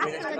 সাঁতার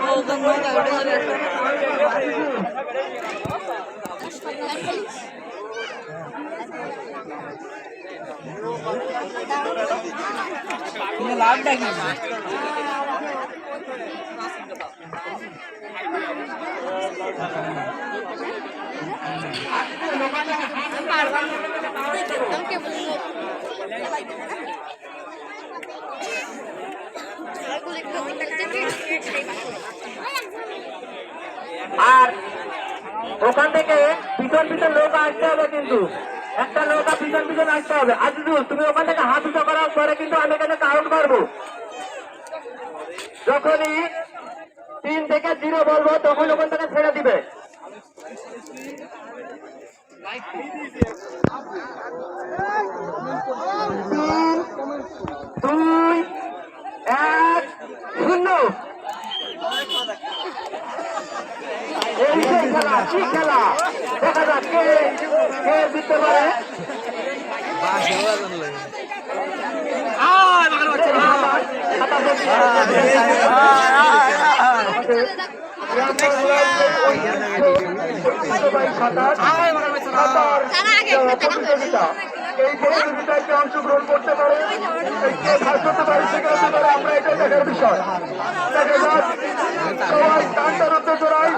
নৌকা উঠে চলে আসবে কিন্তু লাভটা কি? আর ওখান থেকে পিছন পিছন নৌকা আসতে হবে কিন্তু। একটা নৌকা পিছন পিছন আসতে হবে। আজিজুল তুমি ওখান থেকে হাত উঁচু করার পরে কিন্তু আমি এখানে কাউন্ট করব। যখনই তিন থেকে জিরো বলব, তখন ওখান থেকে ছেড়ে দিবে। খেলা? অংশগ্রহণ করতে পারে কে ফার্স্ট হতে আমরা এটা দেখার বিষয় দেখা যাক সবাই জোড়ায়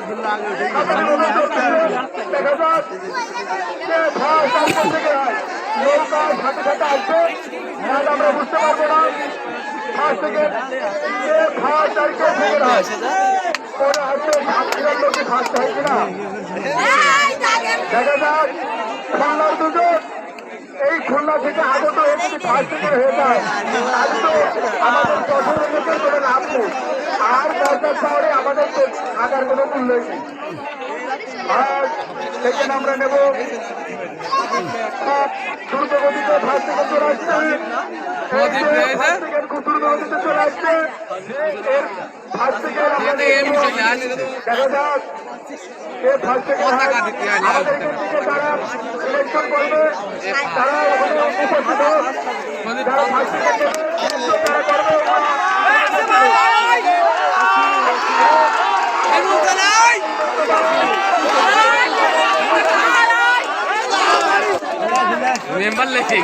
আসবে থেকে নৌকায় সাথে সাথে আসবে আজ আমরা বুঝতে পারব না। থেকে ফার্স্ট আর কে সেকেন্ড হয় পরে হয়তো সাতজন লোকে ফার্স্ট হয় কিনা দেখা যাক এই খুলনা থেকে আগত হয়ে যদি থেকে হয়ে যায়, তাহলে তো আমাদের আর দরকার শহরে আমাদের থাকার কোনো মূল্যই নেই। সেকেন্ড আমরা নেব। দ্রুতগতিতে ফার্স্ট থেকে চলে আসছে। খুব দ্রুতগতিতে চলে আসছে। এর ফার্স্ট দেখা যাক। হয়। তারা উপস্থিত হোক যারা ফার্স্ট থেকে selection তারা করবে মেম্বার লেগে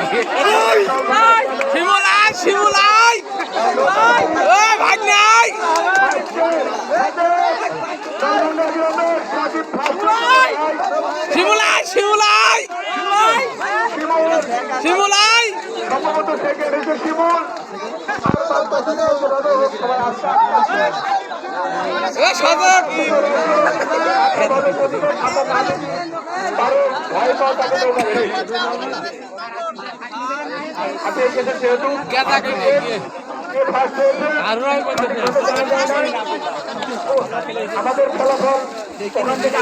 ভাগ নাই! শিমুল তার পেছনে যেভাবে আমাদের ফলাফল ওখান থেকে